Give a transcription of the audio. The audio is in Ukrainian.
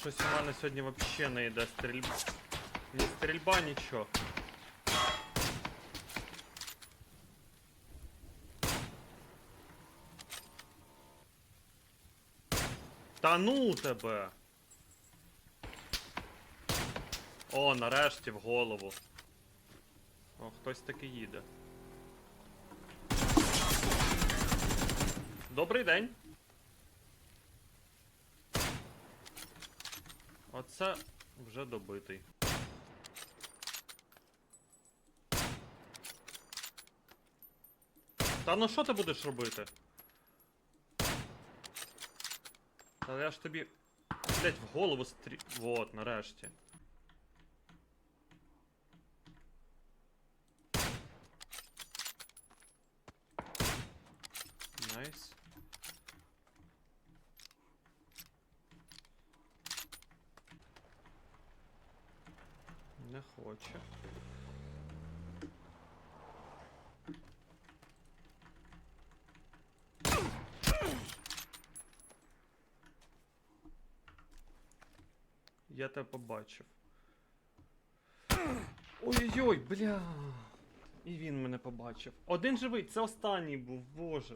Щось у мене сьогодні взагалі не йде стрільба. Ні стрільба, нічого. Та ну тебе! О, нарешті в голову. О, хтось таки їде. Добрий день. Оце вже добитий. Та ну що ти будеш робити? Та я ж тобі. Блять, в голову стрі... Вот, нарешті. Найс. Не хоче. Я тебе побачив. Ой-ой-ой, бля. І він мене побачив. Один живий, це останній був, боже.